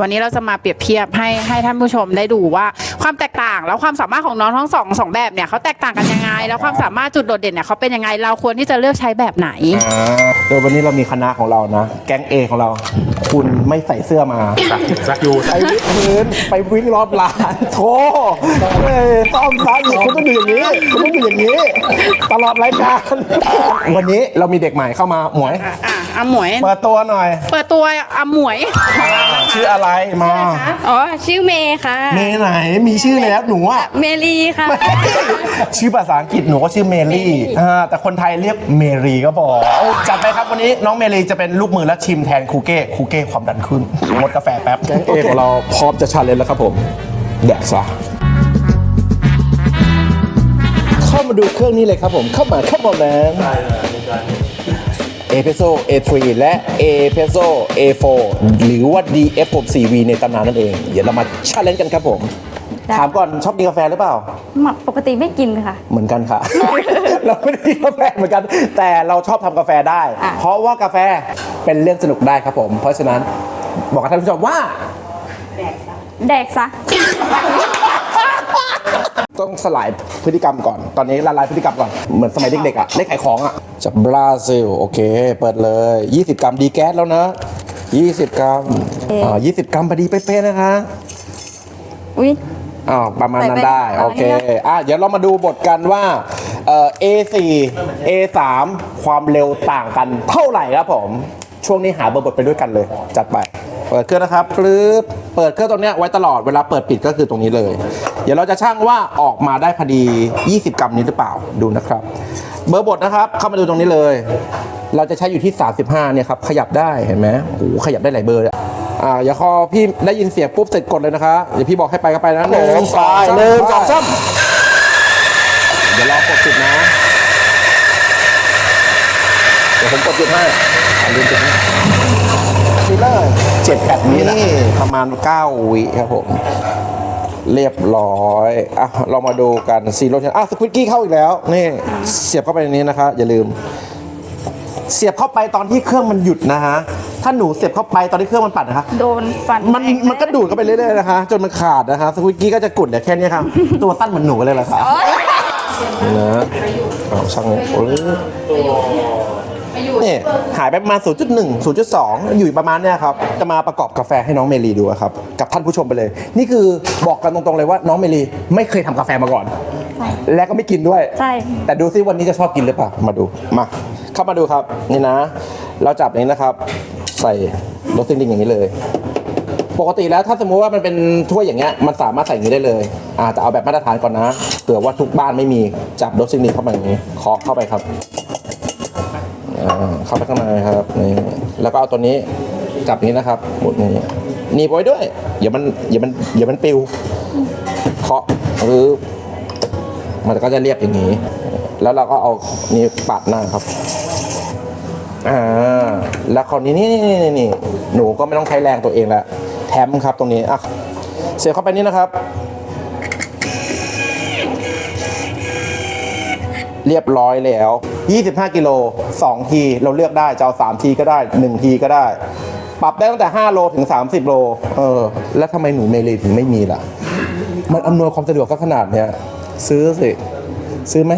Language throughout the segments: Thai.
วันนี้เราจะมาเปรียบเทียบให้ให้ท่านผู้ชมได้ดูว่า ความแตกต่างแล้วความสามารถของน้องทั้งสองสองแบบเนี่ยเขาแตกต่างกันยังไง แล้วความสามารถจุดโดดเด่นเนี่ยเขาเป็นยังไงเราควรที่จะเลือกใช้แบบไหนอ่าโดยวันนี้เรามีคณะของเรานะ แก๊งเอของเรา คุณไม่ใส่เสื้อมาซักอยู่ไปวิดพื้นไปวิ่งรอบลานโธ่เอ้ยซ่อมซ้ำอยู่คุณต้องอยู่อย่างนี้คุณต้องอยู่อย่างนี้ ตลอดรายการวันนี้เรามีเด็กใหม่เข้ามาหมวยอะอะอาหมวย เปิดตัวหน่อย เปิดตัวอาหมวยชื่ออะไรมา อ๋อ ชื่อเมย์ค่ะ เมย์ไหน มีชื่อแล้วหนูอะเมลีค่ะ ชื่อภาษาอังกฤษหนูก็ชื่อเมลี่อ่าแต่คนไทยเรียกเมรีก็พอจัดไปครับวันนี้น้องเมรีจะเป็นลูกมือและชิมแทนครูเก้ครูเก้ความดันขึ้นงดกาแฟแป๊บ แก๊งเอของเราพร้อมจะชาเลนจ์แล้วครับผม แดกซะ เข้ามาดูเครื่องนี้เลยครับผม เข้ามาเข้ามาแมนเอเพโซ A3 และเอเพโซ A4 หรือว่า DF64V ในตำนานนั่นเอง เดี๋ยวเรามาชาเลนจ์กันครับผม ได้ ถามก่อนชอบกินกาแฟหรือเปล่า ปกติไม่กินค่ะ เหมือนกันค่ะ เราไม่ได้กินกาแฟเหมือนกัน แต่เราชอบทำกาแฟได้ อะ เพราะว่ากาแฟเป็นเรื่องสนุกได้ครับผม เพราะฉะนั้นบอกกับท่านผู้ชมว่า แดกซะ ต้องสลายพฤติกรรมก่อน ตอนนี้ละลายพฤติกรรมก่อน เหมือนสมัยเด็กๆอะได้ขายของอะ จากบราซิล โอเค เปิดเลย 20 กรัมดีแก๊สแล้วนะ 20 กรัม อ่า 20 กรัมพอดีเป๊ะๆนะคะ อุ้ย อ๋อประมาณนั้นใส่ไปได้โอเคประมาณนี้นะอะเดี๋ยวเรามาดูบทกันว่าเอ่อ A4 A3 ความเร็วต่างกันเท่าไหร่ครับผม ช่วงนี้หาเบอร์บทไปด้วยกันเลย จัดไป เปิดเครื่องนะครับปึ๊บเปิดเครื่องตรงเนี้ยไว้ตลอดเวลาเปิดปิดก็คือตรงนี้เลย เดี๋ยวเราจะช่างว่าออกมาได้พอดี 20 กรัมนี้หรือเปล่าดูนะครับ เบอร์บทนะครับ เข้ามาดูตรงนี้เลย เราจะใช้อยู่ที่ 35เนี่ยครับขยับได้เห็นไหมโอ้โหขยับได้หลายเบอร์เลย อ่าอย่าคอพี่ได้ยินเสียงปุ๊บเสร็จกดเลยนะคะเดี๋ยวพี่บอกให้ไปก็ไปนะหนึ่งสองสามหนึ่งสองสามเดี๋ยวรอกดจุดนะ เดี๋ยวผมกดจุดให้อ่าลืมจุดให้นี่เลยเจ็ดแปดวินี่ประมาณ9วิครับผม เรียบร้อย อะ เรามาดูกันซีโร่ชันอะสควิตกี้เข้าอีกแล้ว นี่ เสียบเข้าไปในนี้นะคะ อย่าลืม เสียบเข้าไปตอนที่เครื่องมันหยุดนะฮะ ถ้าหนูเสียบเข้าไปตอนที่เครื่องมันปัดนะคะ โดนฟันมันแตมันก็ดูดเข้าไปเรื่อยๆนะคะ จนมันขาดนะคะสควิตกี้ก็จะกุดเหลือแค่นี้ครับตัวสั้นเหมือนหนูเลยแหละครับนะเอาช่างโอ้ยนี่หายไปประมาณ 0.1 0.2 อยู่ประมาณเนี้ยครับ จะมาประกอบกาแฟให้น้องเมลีดูอะครับ กับท่านผู้ชมไปเลย นี่คือบอกกันตรงๆเลยว่าน้องเมลีไม่เคยทำกาแฟมาก่อน และก็ไม่กินด้วย ใช่ แต่ดูซิวันนี้จะชอบกินหรือเปล่า มาดู มา เข้ามาดูครับ นี่นะ เราจับอย่างนี้นะครับ ใส่รสซิ่งดิงอย่างนี้เลย ปกติแล้วถ้าสมมุติว่ามันเป็นถ้วยอย่างเงี้ยมันสามารถใส่อย่างนี้ได้เลยอ่าแต่เอาแบบมาตรฐานก่อนนะเผื่อว่าทุกบ้านไม่มีจับรสซิ่งดิงเข้ามาอย่างนี้เคาะเข้าไปครับเข้าไปข้างในครับนี่แล้วก็เอาตัวนี้จับนี้นะครับหมดนี้หนีบไว้ด้วยอย่ามันอย่ามันอย่ามันปิวเคาะหรือมันก็จะเรียบอย่างนี้ แล้วเราก็เอานี้ปาดหน้าครับ อ่าแล้วคราวนี้นี่นี่นี่นี่หนูก็ไม่ต้องใช้แรงตัวเองละแถมครับตรงนี้อะเสียบเข้าไปนี่นะครับ เรียบร้อยแล้ว 25 กิโล 2 ที เราเลือกได้ จะเอา 3 ทีก็ได้ 1 ทีก็ได้ ปรับได้ตั้งแต่ 5 โลถึง 30 โล เออ แล้วทำไมหนูเมลีถึงไม่มีล่ะ มันอำนวยความสะดวกก็ขนาดเนี้ย ซื้อสิ ซื้อไหม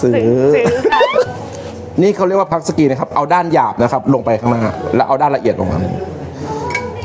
ซื้อ นี่เขาเรียกว่าพักสกีนะครับ เอาด้านหยาบนะครับ ลงไปข้างหน้า แล้วเอาด้านละเอียดลงมา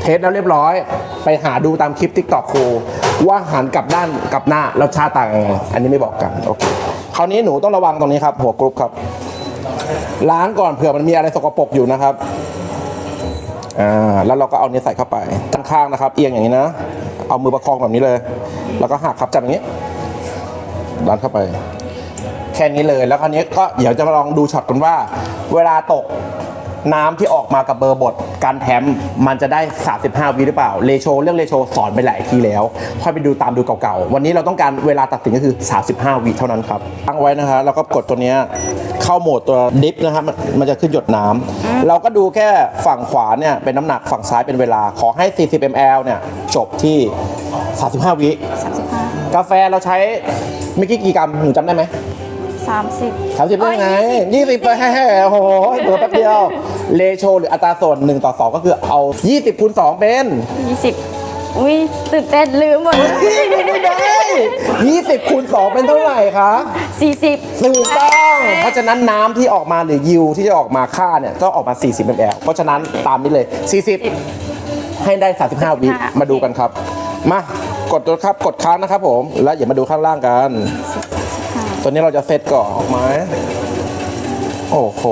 เทสแล้วเรียบร้อย ไปหาดูตามคลิปทิกตอกครูว่าหันกลับด้านกลับหน้ารสชาติต่างยังไงอันนี้ไม่บอกกันโอเคคราวนี้หนูต้องระวังตรงนี้ครับ หัวกรุ๊ปครับ ล้างก่อนเผื่อมันมีอะไรสกปรกอยู่นะครับอ่าแล้วเราก็เอาเนี้ใส่เข้าไปด้านข้างนะครับ เอียงอย่างนี้นะ เอามือประคองแบบนี้เลย แล้วก็หักครับจับอย่างนี้ดันเข้าไป แค่นี้เลย แล้วคราวนี้ก็เดี๋ยวจะมาลองดูช็อตกันว่า เวลาตกน้ำที่ออกมากับเบอร์บทการแถมมันจะได้ 35 วิหรือเปล่าเลโชเรื่องเลโชสอนไปหลายทีแล้ว ค่อยไปดูตามดูเก่าๆ วันนี้เราต้องการเวลาตัดสินก็คือ 35 วิเท่านั้นครับ ตั้งไว้นะฮะแล้วก็กดตัวเนี้ยเข้าโหมดตัวดิฟนะครับมันมันจะขึ้นหยดน้ำเราก็ดูแค่ฝั่งขวาเนี่ยเป็นน้ำหนักฝั่งซ้ายเป็นเวลาขอให้ 40 ml เนี่ยจบที่ 35 วิ35กาแฟเราใช้เมื่อกี้กี่กรัมหนูจำได้ไหม สามสิบสามสิบได้ไงยี่สิบไปแฮ่ๆโอ้โหเบอร์แป๊บเดียวเลโชหรืออัตราส่วนหนึ่งต่อสองก็คือเอา20คูณ2เป็นยี่สิบอุ้ยตื่นเต้นลืมหมดเฮ้ยไม่ได้20คูณ2เป็นเท่าไหร่คะสี่สิบถูกต้อง เพราะฉะนั้นน้ำที่ออกมาหรือยิวที่จะออกมาค่าเนี่ยก็ออกมา40 ml เพราะฉะนั้นตามนี้เลย40ให้ได้35วิมาดูกันครับ มากดตัวครับกดค้างนะครับผม แล้วอย่ามาดูข้างล่างกัน ตัวนี้เราจะเซตก่อนออกมา โอ้โห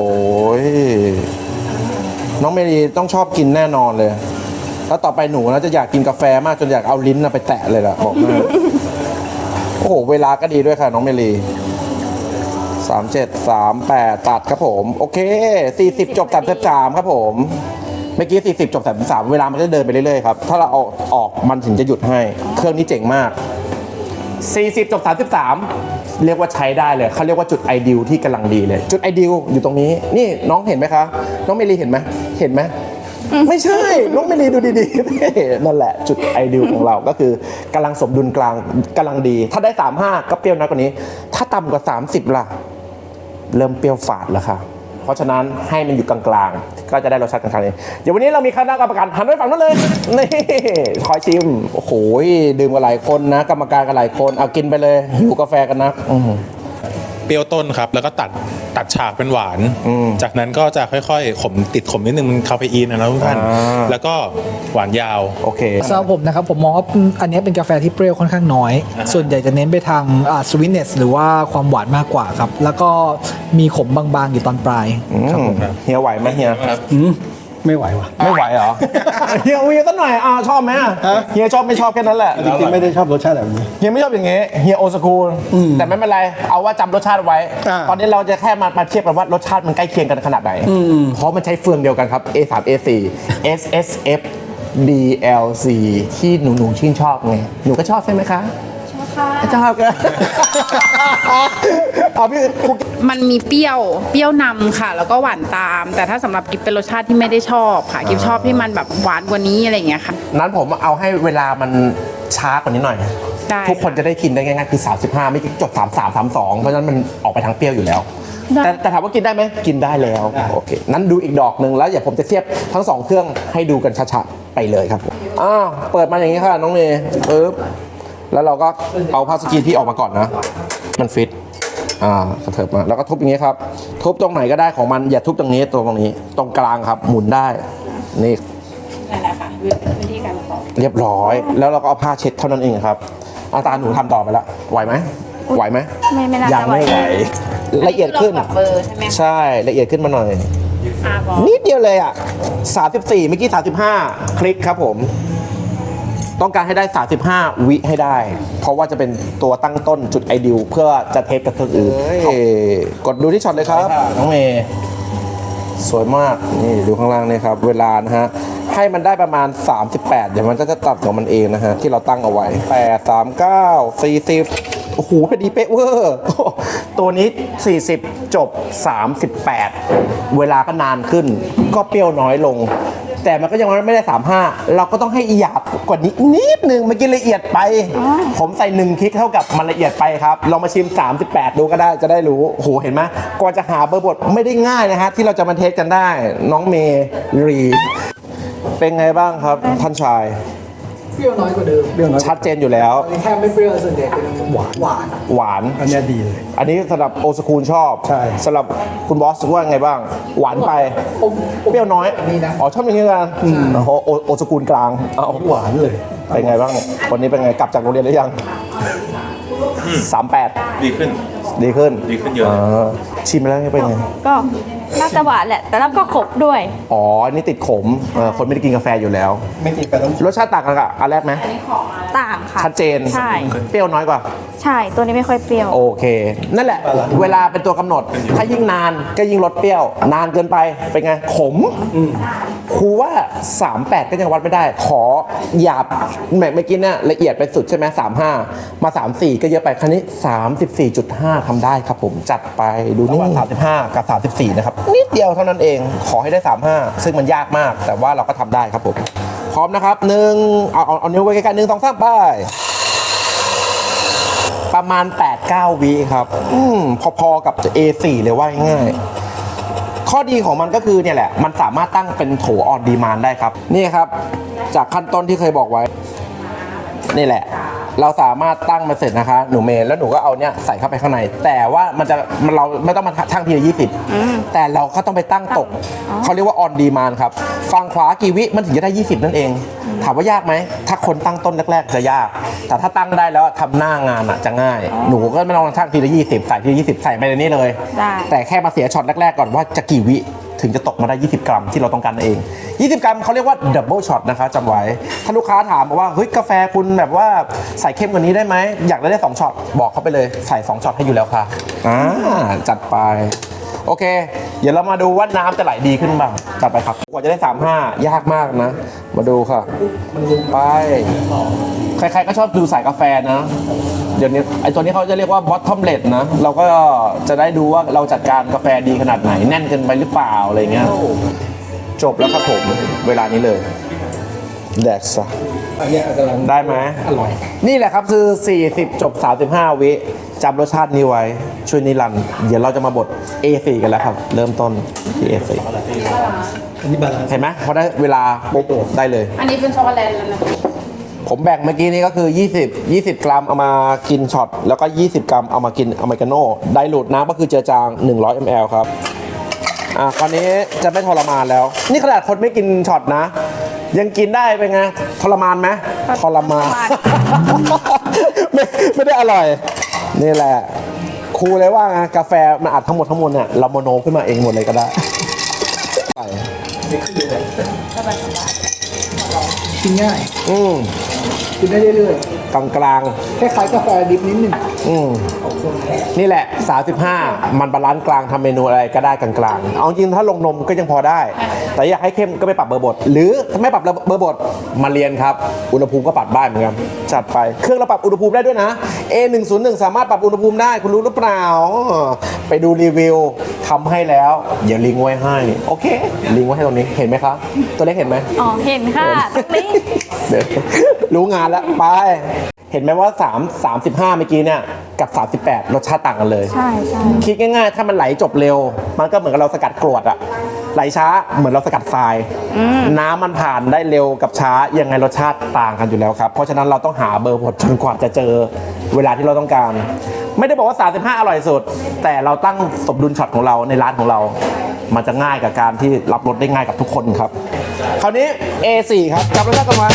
น้องเมรีต้องชอบกินแน่นอนเลย แล้วต่อไปหนูนะจะอยากกินกาแฟมากจนอยากเอาลิ้นนะไปแตะเลยล่ะ บอกให้โอ้โห เวลาก็ดีด้วยค่ะ น้องเมลีสามเจ็ดสามแปดตัดครับผม โอเคสี่สิบจบสามสิบสามครับผมเมื่อกี้สี่สิบจบสามสิบสามเวลามันจะเดินไปเรื่อยๆครับ ถ้าเราเอาออกมันถึงจะหยุดให้ เครื่องนี้เจ๋งมาก 40 จบ 33 เรียกว่าใช้ได้เลยเขาเรียกว่าจุดไอเดียที่กำลังดีเลย จุดไอเดียอยู่ตรงนี้ นี่น้องเห็นไหมคะน้องเมลีเห็นไหมเห็นไหมไม่ใช่ น้องเมลีดูดีๆนั่นแหละจุดไอเดียของเราก็คือกำลังสมดุลกลางกำลังดี ถ้าได้ 35 ก็เปรี้ยวน้อยกว่านี้ ถ้าต่ำกว่า 30 ล่ะ เริ่มเปรี้ยวฝาดแล้วค่ะ เพราะฉะนั้นให้มันอยู่กลางๆ ก็จะได้รสชาติกลางๆเลยเดี๋ยววันนี้เรามีคณะกรรมการหันไปฝั่งนั้นเลยนี่คอยชิมโอ้โหดื่มกันหลายคนนะ กรรมการกันหลายคนเอากินไปเลยหิวกาแฟกันนะอื เปรี้ยวต้นครับ แล้วก็ตัดตัดฉากเป็นหวาน จากนั้นก็จะค่อยๆ ขมติดขมนิดนึงมันคาเฟอีนนะนะทุกท่าน อ่า แล้วก็หวานยาว โอเค สำหรับผมนะครับ ผมมองว่าอันนี้เป็นกาแฟที่เปรี้ยวค่อนข้างน้อย ส่วนใหญ่จะเน้นไปทางสวีทเนสหรือว่าความหวานมากกว่าครับ แล้วก็มีขมบางๆอยู่ตอนปลายครับผมเฮียไหวไหมเฮีย ไม่ไหวว่ะไม่ไหวเหรอ เฮียวีตั้งหน่อยอ่าชอบไหมอะเฮียชอบไม่ชอบแค่นั้นแหละจริงๆไม่ได้ชอบรสชาติแบบนี้ เฮียไม่ชอบอย่างงี้เฮียโอสคูลแต่ไม่เป็นไร เอาว่าจำรสชาติไว้อ่าตอนนี้เราจะแค่มามาเทียบกันว่ารสชาติมันใกล้เคียงกันขนาดไหนเพราะมันใช้เฟืองเดียวกันครับ A3 A4 SSF DLC ที่หนูหนูๆชื่นชอบไงหนูก็ชอบใช่ไหมคะชอบ ค่ะ ชอบกัน เอาพี่คุกมันมีเปรี้ยว เปรี้ยวนำค่ะ แล้วก็หวานตาม แต่ถ้าสำหรับกิฟเป็นรสชาติที่ไม่ได้ชอบค่ะ กิฟชอบที่มันแบบหวานกว่านี้อะไรอย่างเงี้ยค่ะ นั้นผมเอาให้เวลามันช้ากว่านี้หน่อย ได้ ทุกคนจะได้กินได้ง่ายๆคือ 35 ไม่จบ33 32 เพราะฉะนั้นมันออกไปทางเปรี้ยวอยู่แล้ว แต่แต่ถามว่ากินได้ไหมกินได้แล้วโอเคนั้นดูอีกดอกหนึ่งแล้วอย่าผมจะเทียบทั้งสองเครื่องให้ดูกันชัดๆไปเลยครับผมอ้าวเปิดมาอย่างนี้ค่ะน้องเมย์ปึ๊บ แล้วเราก็เอาผ้าสกรีนที่ออกมาก่อนนะ มันฟิต อ่ากระเถิบมา แล้วก็ทุบอย่างนี้ครับ ทุบตรงไหนก็ได้ของมัน อย่าทุบตรงนี้ตรงนี้ ตรงกลางครับ หมุนได้ นี่นั่นแหละค่ะวิธีการประกอบเรียบร้อย แล้วเราก็เอาผ้าเช็ดเท่านั้นเองครับ อาตาหนูทำต่อไปแล้วไหวไหมไหวไหมไม่ไม่น่ายัจะงไม่ไหว ละเอียดขึ้นเราปรับเบอร์ใช่ไหมคะใช่ ละเอียดขึ้นมาหน่อยอ่าบอกนิดเดียวเลยอะ 34 เมื่อกี้ 35 คลิกครับผม ต้องการให้ได้ 35 วิให้ได้ เพราะว่าจะเป็นตัวตั้งต้นจุดไอเดียเพื่อจะเทสกับเครื่องอื่นกดดูที่ช็อตเลยครับน้องเมย์สวยมากนี่ดูข้างล่างนี่ครับ เวลานะฮะ ให้มันได้ประมาณ 38 เดี๋ยวมันก็จะตัดของมันเองนะฮะ ที่เราตั้งเอาไว้ 8 3 9 40 โอ้โหพอดีเป๊ะเวอร์ ตัวนี้ 40 จบ 38 เวลาก็นานขึ้น ก็เปรี้ยวน้อยลง แต่มันก็ยังไม่ได้35เราก็ต้องให้หยาบกว่านี้นิดนึงเมื่อกี้ละเอียดไป ผมใส่หนึ่งคลิกเท่ากับมันละเอียดไปครับลองมาชิม 38 ดูก็ได้จะได้รู้โอ้โหเห็นไหมกว่าจะหาเบอร์บทไม่ได้ง่ายนะฮะที่เราจะมาเทสกันได้น้องเมรีเป็นไงบ้างครับท่านชาย เปรี้ยวน้อยกว่าเดิมเรื่องน้อยชัดเจนอยู่แล้ว อันนี้แค่ไม่เปรี้ยวส่วนใหญ่เป็นหวานหวานหวาน อันเนี้ยดีเลย อันนี้สำหรับโอสคูลชอบใช่ สำหรับคุณบอสว่าไงบ้าง หวานไปอมเปรี้ยวน้อย นี่นะอ๋อชอบอย่างนี้กันอ๋อโอโอสกูลกลาง เอาหวานเลยเป็นไงบ้างวันนี้เป็นไงกลับจากโรงเรียนหรือยังสามแปดดีขึ้น ดีขึ้นดีขึ้นเยอะเลยาชิมแล้วเป็นไง ก็ น่าจะหวานแหละ แต่แล้วก็ขบด้วย อ๋อนี่ติดขมเออคนไม่ได้กินกาแฟอยู่แล้ว ไม่กินไปต้องรสชาติต่างกันกับอันแรกไหมต่างค่ะ ชัดเจนใช่ เปรี้ยวน้อยกว่า ใช่ ตัวนี้ไม่ค่อยเปรี้ยว โอเค นั่นแหละ เวลาเป็นตัวกำหนด ถ้ายิ่งนานก็ยิ่งลดเปรี้ยว นานเกินไปเป็นไงขม ครูว่า 38 ก็ยังวัดไม่ได้ ขอหยาบแหมเมื่อกี้เนี่ยละเอียดไปสุดใช่ไหม35 มา 34 ก็เยอะไปครั้นี้ 34.5ทำได้ครับผมจัดไปดูนี่35 กับ 34 นะครับ นิดเดียวเท่านั้นเองขอให้ได้ 35 ซึ่งมันยากมาก แต่ว่าเราก็ทำได้ครับผมพร้อมนะครับหนึ่งเอาเอาเอานิ้วไว้ใกล้ๆหนึ่งสองสามไปประมาณ 8 9วิครับ อืมพอๆกับ A4 เลยว่าง่ายๆ ข้อดีของมันก็คือเนี่ยแหละ มันสามารถตั้งเป็นโถออนดีมานได้ครับ นี่ครับ จากขั้นต้นที่เคยบอกไว้ นี่แหละ เราสามารถตั้งมาเสร็จนะคะ หนูเมย์แล้วหนูก็เอาเนี่ยใส่เข้าไปข้างใน แต่ว่ามันจะมันเราไม่ต้องมาช่างทีละยี่สิบแต่เราก็ต้องไปตั้งตก เขาเรียกว่าออนดีมานครับฝั่งขวากี่วิมันถึงจะได้ 20 นั่นเอง ถามว่ายากไหม ถ้าคนตั้งต้นแรกๆ จะยาก แต่ถ้าตั้งได้แล้วทำหน้างานอะจะง่าย หนูก็ไม่ต้องช่างทีละ20 ใส่ทีละ20 ใส่ไปในนี้เลยได้แต่แค่มาเสียช็อตแรกๆ ก่อนว่าจะกี่วิ ถึงจะตกมาได้ 20 กรัมที่เราต้องการเอง 20 กรัมเขาเรียกว่าดับเบิลช็อตนะคะจำไว้ ถ้าลูกค้าถามว่าเฮ้ยกาแฟคุณแบบว่าใส่เข้มกว่านี้ได้ไหมอยากได้ได้2ช็อตบอกเขาไปเลยใส่2ช็อตให้อยู่แล้วค่ะอ่าจัดไปโอเค เดี๋ยวเรามาดูว่าน้ำจะไหลดีขึ้นบ้างจัดไปครับกว่าจะได้ 35 ยากมากนะ มาดูค่ะไป ครๆก็ชอบดูสายกาแฟนะ เดี๋ยวนี้ไอตัวนี้เขาจะเรียกว่า bottomlet นะ เราก็จะได้ดูว่าเราจัดการกาแฟดีขนาดไหน แน่นเกินไปหรือเปล่าอะไรเงี้ยจบแล้วครับผมเวลานี้เลยแดกซะอันเนี้ยกำลังได้ไหมอร่อย นี่แหละครับคือ 40 จบ 35 วิจำรสชาตินี้ไว้ ช่วยนิรันดร์เดี๋ยวเราจะมาบด A4 กันแล้วครับ เริ่มต้นที่ A4 อันนี้บาลานซ์เห็นไหมพอได้เวลาปุ๊บได้เลย อันนี้เป็นช็อกโกแลตแล้วนะ ผมแบ่งเมื่อกี้นี้ก็คือ 20 20 กรัมเอามากินช็อตแล้วก็ 20 กรัมเอามากินอเมริกาโน่ไดรูดน้ำก็คือเจือจาง 100 ml ครับอะคราวนี้จะไม่ทรมานแล้ว นี่ขนาดคนไม่กินช็อตนะ ยังกินได้เป็นไงทรมานไหมทรมาน ไม่ไม่ได้อร่อย นี่แหละ ครูเลยว่าไงกาแฟมันอัดทั้งหมดทั้งมวลเนี่ยเราโมโนขึ้นมาเองหมดเลยก็ได้ กินง่ายอืมกินได้เรื่อยกลางกลางๆคล้ายๆกาแฟดิบนิดหนึ่งๆอืมนี่แหละ 35 มันบาลานซ์กลางทำเมนูอะไรก็ได้กลางๆ เอาจริงถ้าลงนมก็ยังพอได้ แต่อยากให้เข้มก็ไปปรับเบอร์บด หรือถ้าไม่ปรับเบอร์บดมาเรียนครับ อุณหภูมิก็ปรับได้เหมือนกัน จัดไป เครื่องเราปรับอุณหภูมิได้ด้วยนะ A101 สามารถปรับอุณหภูมิได้คุณรู้หรือเปล่า ไปดูรีวิวทำให้แล้ว เดี๋ยวลิงก์ไว้ให้ โอเค ลิงก์ไว้ให้ตรงนี้ เห็นไหมครับ ตัวเล็กเห็นไหมอ๋อ เห็นค่ะตรงนี้ เดี๋ยวรู้งานแล้วไป เห็นไหมว่า 3 35 เมื่อกี้เนี่ยกับ 38 รสชาติต่างกันเลย ใช่ใช่คิดง่ายๆ ถ้ามันไหลจบเร็ว มันก็เหมือนกับเราสกัดกรวดอะไหลช้าเหมือนเราสกัดทรายน้ำมันผ่านได้เร็วกับช้ายังไงรสชาติต่างกันอยู่แล้วครับ เพราะฉะนั้นเราต้องหาเบอร์บดจนกว่าจะเจอเวลาที่เราต้องการ ไม่ได้บอกว่า 35 อร่อยสุด แต่เราตั้งสมดุลช็อตของเราในร้านของเรา มันจะง่ายกับการที่รับรสได้ง่ายกับทุกคนครับ คราวนี้ A4 ครับจับรสชาติกันไว้